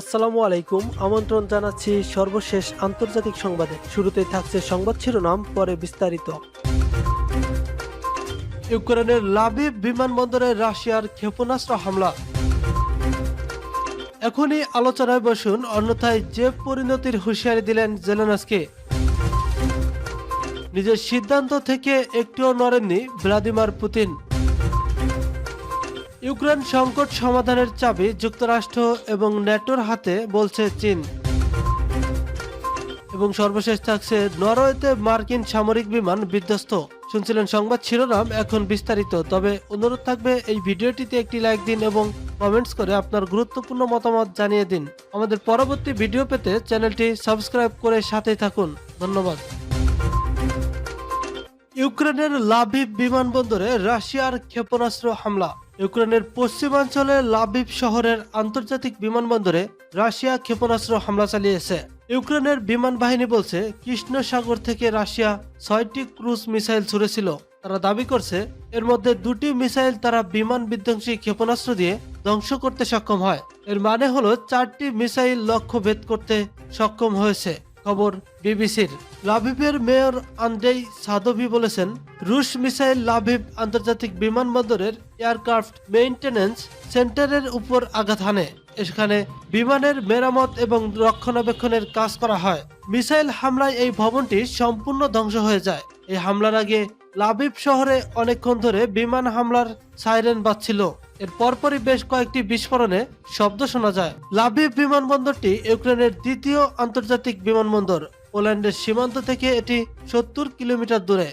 আসসালামু আলাইকুম। আমন্ত্রণ জানাচ্ছি সর্বশেষ আন্তর্জাতিক সংবাদে। শুরুতেই থাকছে সংবাদ শিরোনাম, পরে বিস্তারিত। ইউক্রেনের লাভিভ বিমানবন্দরে রাশিয়ার ক্ষেপণাস্ত্র হামলা। এখনই আলোচনায় বসুন, অন্যথায় যে পরিণতির হুঁশিয়ারি দিলেন জেলেনাসকে। নিজের সিদ্ধান্ত থেকে একটুও নড়েননি ভ্লাদিমির পুতিন। ইউক্রেন সংকট সমাধানের চাবি যুক্তরাষ্ট্র এবং ন্যাটোর হাতে বলছে চীন। এবং সর্বশেষ থাকছে, নরওয়েতে মার্কিন সামরিক বিমান বিধ্বস্ত। শুনছিলেন সংবাদ শিরোনাম, এখন বিস্তারিত। তবে অনুরোধ থাকবে, এই ভিডিওটিতে একটি লাইক দিন এবং কমেন্টস করে আপনার গুরুত্বপূর্ণ মতামত জানিয়ে দিন। আমাদের পরবর্তী ভিডিও পেতে চ্যানেলটি সাবস্ক্রাইব করে সাথেই থাকুন। ধন্যবাদ। ইউক্রেনের লাভিভ বিমানবন্দরে রাশিয়ার ক্ষেপণাস্ত্র হামলা। ইউক্রেনের পশ্চিমাঞ্চলে লাভিব শহরের আন্তর্জাতিক বিমানবন্দরে রাশিয়া ক্ষেপণাস্ত্র হামলা চালিয়েছে। ইউক্রেনের বিমান বাহিনী বলছে কৃষ্ণ সাগর থেকে রাশিয়া ছয়টি ক্রুজ মিসাইল ছুড়েছিল। তারা দাবি করছে, এর মধ্যে দুটি মিসাইল তারা বিমান বিধ্বংসী ক্ষেপণাস্ত্র দিয়ে ধ্বংস করতে সক্ষম হয়। এর মানে হলো, চারটি মিসাইল লক্ষ্য ভেদ করতে সক্ষম হয়েছে। খবর বিবিসির। লাভিভের মেয়র আন্দ্রেই সাদভি বলেছেন, রুশ মিসাইল লাভিভ আন্তর্জাতিক বিমানবন্দরের এয়ারক্রাফট মেইনটেনেন্স সেন্টারের উপর আঘাত হানে। এখানে বিমানের মেরামত এবং রক্ষণাবেক্ষণের কাজ করা হয়। মিসাইল হামলায় এই ভবনটি সম্পূর্ণ ধ্বংস হয়ে যায়। এই হামলার আগে লাভিভ শহরে অনেকক্ষণ ধরে বিমান হামলার সাইরেন বাজছিল। এর পরপরই বেশ কয়েকটি বিস্ফোরণে শব্দ শোনা যায়। লাভিভ বিমানবন্দরটি ইউক্রেনের দ্বিতীয় আন্তর্জাতিক বিমানবন্দর, পোল্যান্ডের সীমান্ত থেকে এটি সত্তর কিলোমিটার দূরে।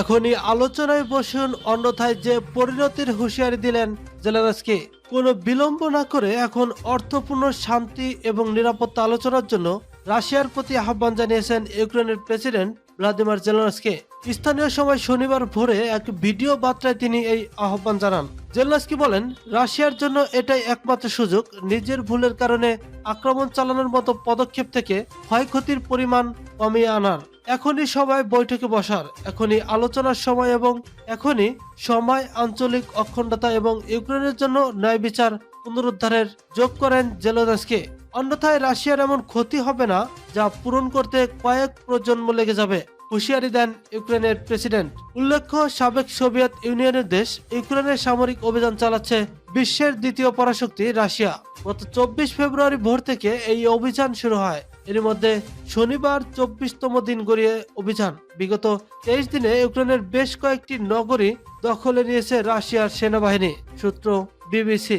এখনই আলোচনায় বসুন, অন্যথায় যে পরিণতির হুঁশিয়ারি দিলেন জেলেনাসকি। কোনো বিলম্ব না করে এখন অর্থপূর্ণ শান্তি এবং নিরাপত্তা আলোচনার জন্য রাশিয়ার প্রতি আহ্বান জানিয়েছেন ইউক্রেনের প্রেসিডেন্ট ভ্লাদিমির জেলেনস্কি। স্থানীয় সময় শনিবার ভোরে এক ভিডিও বার্তায় তিনি এই আহ্বান জানান। জেলেনস্কি বলেন, রাশিয়ার জন্য এটাই একমাত্র সুযোগ। নিজের ভুলের কারণে আক্রমণ চালানোর মতো পদক্ষেপ থেকে ক্ষয়ক্ষতির পরিমাণ কমিয়ে আনার। এখনই সবাই বৈঠকে বসার। এখনই আলোচনার সময় এবং এখনই সময়, আঞ্চলিক অখণ্ডতা এবং ইউক্রেনের জন্য ন্যায় বিচার পুনরুদ্ধারের যোগ করেন জেলোদাসকে অন্যথায় রাশিয়ার এমন ক্ষতি হবে না, যা পূরণ করতে কয়েক প্রজন্ম লেগে যাবে। হুঁশিয়ারি দেন ইউক্রেনের প্রেসিডেন্ট। উল্লেখ্য, সাবেক সোভিয়েত ইউনিয়নের দেশ ইউক্রেনের সামরিক অভিযান চালাচ্ছে বিশ্বের দ্বিতীয় পরাশক্তি রাশিয়া। গত চব্বিশ ফেব্রুয়ারি ভোর থেকে এই অভিযান শুরু হয়। এর মধ্যে শনিবার চব্বিশতম দিন গড়িয়ে অভিযান। বিগত তেইশ দিনে ইউক্রেনের বেশ কয়েকটি নগরী দখলে নিয়েছে রাশিয়ার সেনাবাহিনী, সূত্র বিবিসি।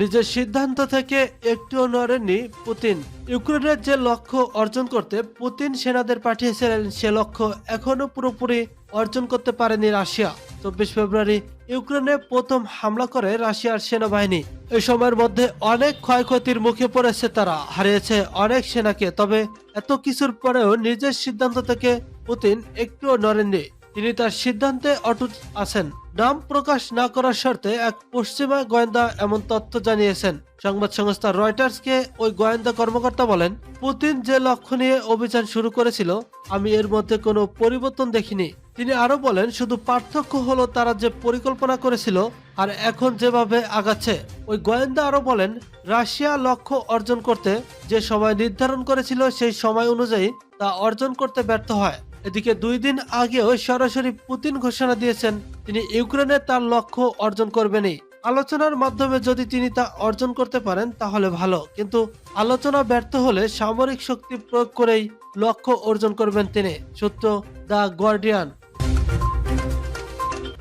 নিজের সিদ্ধান্ত থেকে একটুও নড়েননি পুতিন। ইউক্রেনের যে লক্ষ্য অর্জন করতে পুতিন সেনাদের পাঠিয়েছিলেন, সে লক্ষ্য এখনও পুরোপুরি অর্জন করতে পারেনি রাশিয়া। চব্বিশ ফেব্রুয়ারি ইউক্রেনে প্রথম হামলা করে রাশিয়ার সেনাবাহিনী। এই সময়ের মধ্যে অনেক ক্ষয়ক্ষতির মুখে পড়েছে তারা, হারিয়েছে অনেক সেনাকে, তবে এত কিছুর পরেও নিজের সিদ্ধান্ত থেকে পুতিন একটুও নড়েননি। তিনি তার সিদ্ধান্তে অটুট আছেন। নাম প্রকাশ না করার শর্তে এক পশ্চিমা গোয়েন্দা এমন তথ্য জানিয়েছেন। সংবাদ সংস্থা রয়টার্সকে ওই গোয়েন্দা কর্মকর্তা বলেন, পুতিন যে লক্ষ্য নিয়ে অভিযান শুরু করেছিল, আমি এর মধ্যে কোনো পরিবর্তন দেখিনি। তিনি আরও বলেন, শুধু পার্থক্য হলো তারা যে পরিকল্পনা করেছিল আর এখন যেভাবে আগাচ্ছে। ওই গোয়েন্দা আরও বলেন, রাশিয়া লক্ষ্য অর্জন করতে যে সময় নির্ধারণ করেছিল সেই সময় অনুযায়ী তা অর্জন করতে ব্যর্থ হয়। এদিকে দুই দিন আগেও সরাসরি পুতিন ঘোষণা দিয়েছেন, তিনি ইউক্রেনে তার লক্ষ্য অর্জন করবেনই। আলোচনার মাধ্যমে যদি তিনি তা অর্জন করতে পারেন, তাহলে ভালো। কিন্তু আলোচনা ব্যর্থ হলে সামরিক শক্তি প্রয়োগ করেই লক্ষ্য অর্জন করবেন তিনি, সূত্র দ্য গার্ডিয়ান।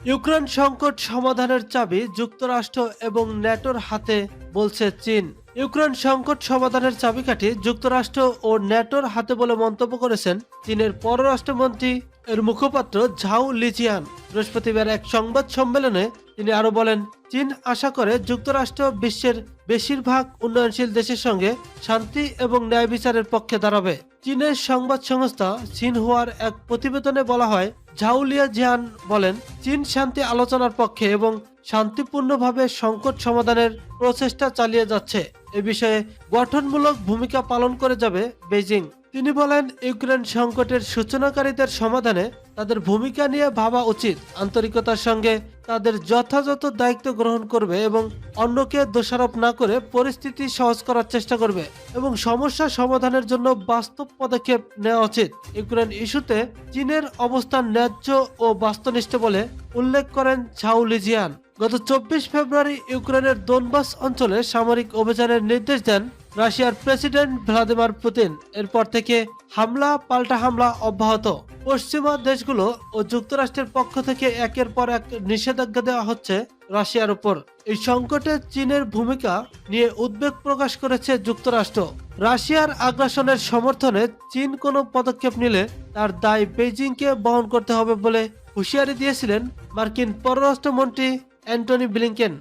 ইউক্রেন সংকট সমাধানের চাবি যুক্তরাষ্ট্র এবং ন্যাটোর হাতে বলছে চীন। ইউক্রেন সংকট সমাধানের চাবিকাঠি যুক্তরাষ্ট্র ও ন্যাটোর হাতে বলে মন্তব্য করেছেন চীনের পররাষ্ট্রমন্ত্রী এর মুখপাত্র ঝাউ লিচিয়ান বৃহস্পতিবার এক সংবাদ সম্মেলনে তিনি আরও বলেন, চীন আশা করে যুক্তরাষ্ট্র বিশ্বের বেশিরভাগ উন্নয়নশীল দেশের সঙ্গে শান্তি এবং ন্যায় বিচারের পক্ষে দাঁড়াবে। চীনের সংবাদ সংস্থা সিনহুয়ার এক প্রতিবেদনে বলা হয় ঝাউলিয়া জিয়ান বলেন, চীন শান্তি আলোচনার পক্ষে এবং শান্তিপূর্ণভাবে সংকট সমাধানের প্রচেষ্টা চালিয়ে যাচ্ছে। এ বিষয়ে গঠনমূলক ভূমিকা পালন করে যাবে বেজিং তিনি বলেন, ইউক্রেন সংকটের সূচনাকারীদের সমাধানে তাদের ভূমিকা নিয়ে ভাবা উচিত। আন্তরিকতার সঙ্গে তাদের যথাযথ দায়িত্ব গ্রহণ করবে এবং অন্যকে দোষারোপ না করে পরিস্থিতি সহজ করার চেষ্টা করবে এবং সমস্যা সমাধানের জন্য বাস্তব পদক্ষেপ নেওয়া উচিত। ইউক্রেন ইস্যুতে চীনের অবস্থান ন্যায্য ও বাস্তনিষ্ঠ বলে উল্লেখ করেন ছাউলিজিয়ান গত চব্বিশ ফেব্রুয়ারি ইউক্রেনের দোনবাস অঞ্চলে সামরিক অভিযানের নির্দেশ দেন রাশিয়ার প্রেসিডেন্ট ভ্লাদিমির পুতিন। এরপর থেকে হামলা, পাল্টা হামলা অব্যাহত। পশ্চিমা দেশগুলো ও যুক্তরাষ্ট্রের পক্ষ থেকে একের পর এক নিষেধাজ্ঞা দেওয়া হচ্ছে রাশিয়ার উপর। এই সংকটে চীনের ভূমিকা নিয়ে উদ্বেগ প্রকাশ করেছে যুক্তরাষ্ট্র। রাশিয়ার আগ্রাসনের সমর্থনে চীন কোনো পদক্ষেপ নিলে তার দায় বেইজিংকে বহন করতে হবে বলে হুঁশিয়ারি দিয়েছিলেন মার্কিন পররাষ্ট্রমন্ত্রী অ্যান্টনি ব্লিংকেন।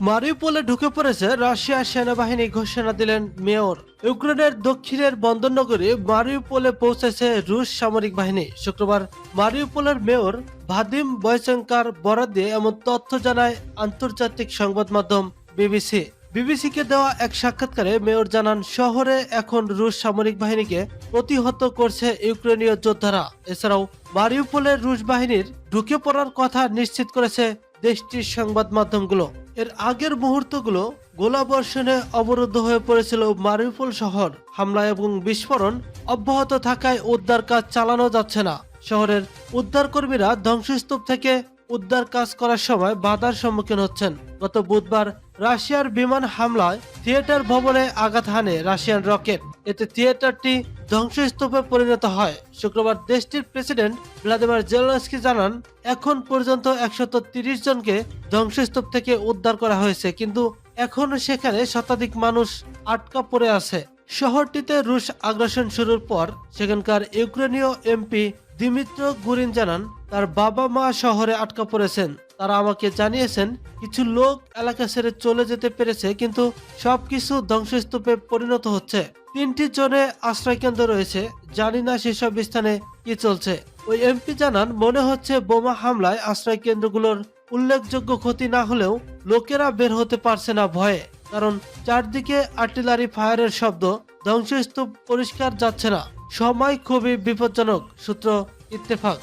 মারিউপোলে ঢুকে পড়েছে রাশিয়ার সেনাবাহিনী ঘোষণা দিলেন মেয়র। ইউক্রেনের দক্ষিণের বন্দর বন্দরনগরী মারিউপোলে পৌঁছেছে রুশ সামরিক বাহিনী। শুক্রবার মারিউপোলের মেয়র ভাদিম বয়চঙ্কার বরাদ্দে এমন তথ্য জানায় আন্তর্জাতিক সংবাদ মাধ্যম বিবিসি। বিবিসিকে দেওয়া এক সাক্ষাৎকারে মেয়র জানান, শহরে এখন রুশ সামরিক বাহিনীকে প্রতিহত করছে ইউক্রেনীয় যোদ্ধারা। এছাড়াও মারিউপোলের রুশ বাহিনীর ঢুকে পড়ার কথা নিশ্চিত করেছে দেশটির সংবাদ মাধ্যমগুলো। এর আগের মুহূর্তগুলো গোলাবর্ষণে অবরুদ্ধ হয়ে পড়েছিল মারিউপোল শহর। হামলা এবং বিস্ফোরণ অব্যাহত থাকায় উদ্ধার কাজ চালানো যাচ্ছে না। শহরের উদ্ধারকর্মীরা ধ্বংসস্তূপ থেকে উদ্ধার কাজ করার সময় বাধার সম্মুখীন হচ্ছেন। গত বুধবার রাশিয়ার বিমান হামলায় থিয়েটার ভবনে আঘাত হানে রাশিয়ান রকেট। এতে থিয়েটারটি ধ্বংসস্তূপে পরিণত হয়। শুক্রবার দেশটির প্রেসিডেন্ট ভ্লাদিমির জেলেনস্কি জানান, এখন পর্যন্ত একশত তিরিশ জনকে ধ্বংসস্তূপ থেকে উদ্ধার করা হয়েছে, কিন্তু এখনও সেখানে শতাধিক মানুষ আটকা পড়ে আছে। শহরটিতে রুশ আগ্রাসন শুরুর পর সেখানকার ইউক্রেনীয় এমপি দিমিত্র গুরিন জানান, তার বাবা মা শহরে আটকা পড়েছেন। তারা আমাকে জানিয়েছেন, কিছু লোক এলাকা ছেড়ে চলে যেতে পেরেছে, কিন্তু সবকিছু ধ্বংসস্তূপে পরিণত হচ্ছে। তিনটি জনে আশ্রয়কেন্দ্র রয়েছে। জানি না সেসব স্থানে কি চলছে। ওই এমপি জানান, মনে হচ্ছে বোমা হামলায় আশ্রয় কেন্দ্রগুলোর উল্লেখযোগ্য ক্ষতি না হলেও লোকেরা বের হতে পারছে না ভয়ে। কারণ চারদিকে আর্টিলারি ফায়ারের শব্দ, ধ্বংসস্তূপ পরিষ্কার যাচ্ছে না। সময় খুবই বিপজ্জনক, সূত্র ইত্তেফাক।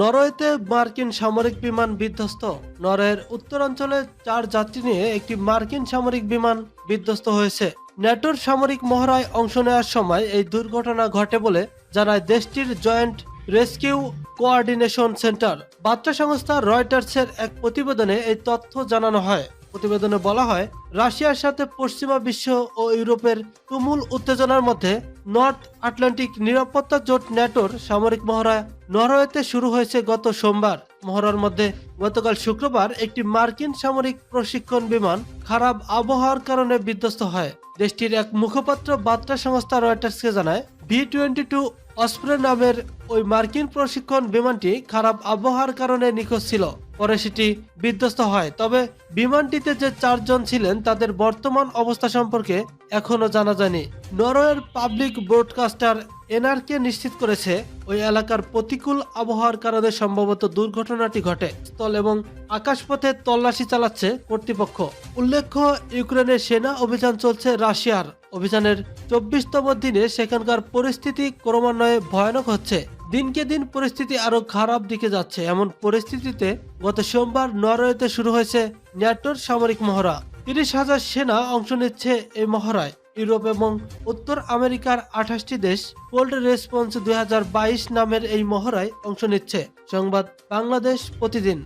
নরওয়েতে মার্কিন সামরিক বিমান বিধ্বস্ত। নরওয়ের উত্তরাঞ্চলে চার যাত্রী নিয়ে একটি মার্কিন সামরিক বিমান বিধ্বস্ত হয়েছে। ন্যাটোর সামরিক মহড়ায় অংশ নেওয়ার সময় এই দুর্ঘটনা ঘটে বলে জানায় দেশটির জয়েন্ট রেস্কিউ কোঅর্ডিনেশন সেন্টার। বার্তা সংস্থা রয়টার্সের এক প্রতিবেদনে এই তথ্য জানানো হয়। প্রতিবেদনে বলা হয়, রাশিয়ার সাথে পশ্চিমা বিশ্ব ও ইউরোপের তুমুল উত্তেজনার মধ্যে নর্থ আটলান্টিক নিরাপত্তা জোট ন্যাটোর সামরিক মহড়া নরওয়েতে শুরু হয়েছে গত সোমবার। মহড়ার মধ্যে গতকাল শুক্রবার একটি মার্কিন সামরিক প্রশিক্ষণ বিমান খারাপ আবহাওয়ার কারণে বিধ্বস্ত হয়। দেশটির এক মুখপাত্র বার্তা সংস্থা রয়টার্সকে জানায়, ভি টোয়েন্টি টু অস্প্রে নামের ওই মার্কিন প্রশিক্ষণ বিমানটি খারাপ আবহাওয়ার কারণে নিখোঁজ ছিল। পরে সেটি বিধ্বস্ত হয়। তবে বিমানটিতে যে চারজন ছিলেন, তাদের বর্তমান অবস্থা সম্পর্কে এখনও জানা যায়নি। নরওয়ের পাবলিক ব্রডকাস্টার এনআরকে নিশ্চিত করেছে, ওই এলাকার প্রতিকূল আবহাওয়ার কারণে সম্ভবত দুর্ঘটনাটি ঘটে। স্থল এবং আকাশপথে তল্লাশি চালাচ্ছে কর্তৃপক্ষ। উল্লেখ্য, ইউক্রেনের সেনা অভিযান চলছে রাশিয়ার। অভিযানের চব্বিশতম দিনে সেখানকার পরিস্থিতি ক্রমান্বয়ে ভয়ানক হচ্ছে। দিনকে দিন পরিস্থিতি আরও খারাপ দিকে যাচ্ছে। এমন পরিস্থিতিতে গত সোমবার নরওয়েতে শুরু হয়েছে ন্যাটোর সামরিক মহড়া। তিরিশ হাজার সেনা অংশ নিচ্ছে এই মহড়ায়। ইউরোপ এবং উত্তর আমেরিকার আঠাশটি দেশ কোল্ড রেসপন্স দুই হাজার বাইশ নামের এই মহড়ায় অংশ নিচ্ছে। সংবাদ বাংলাদেশ প্রতিদিন।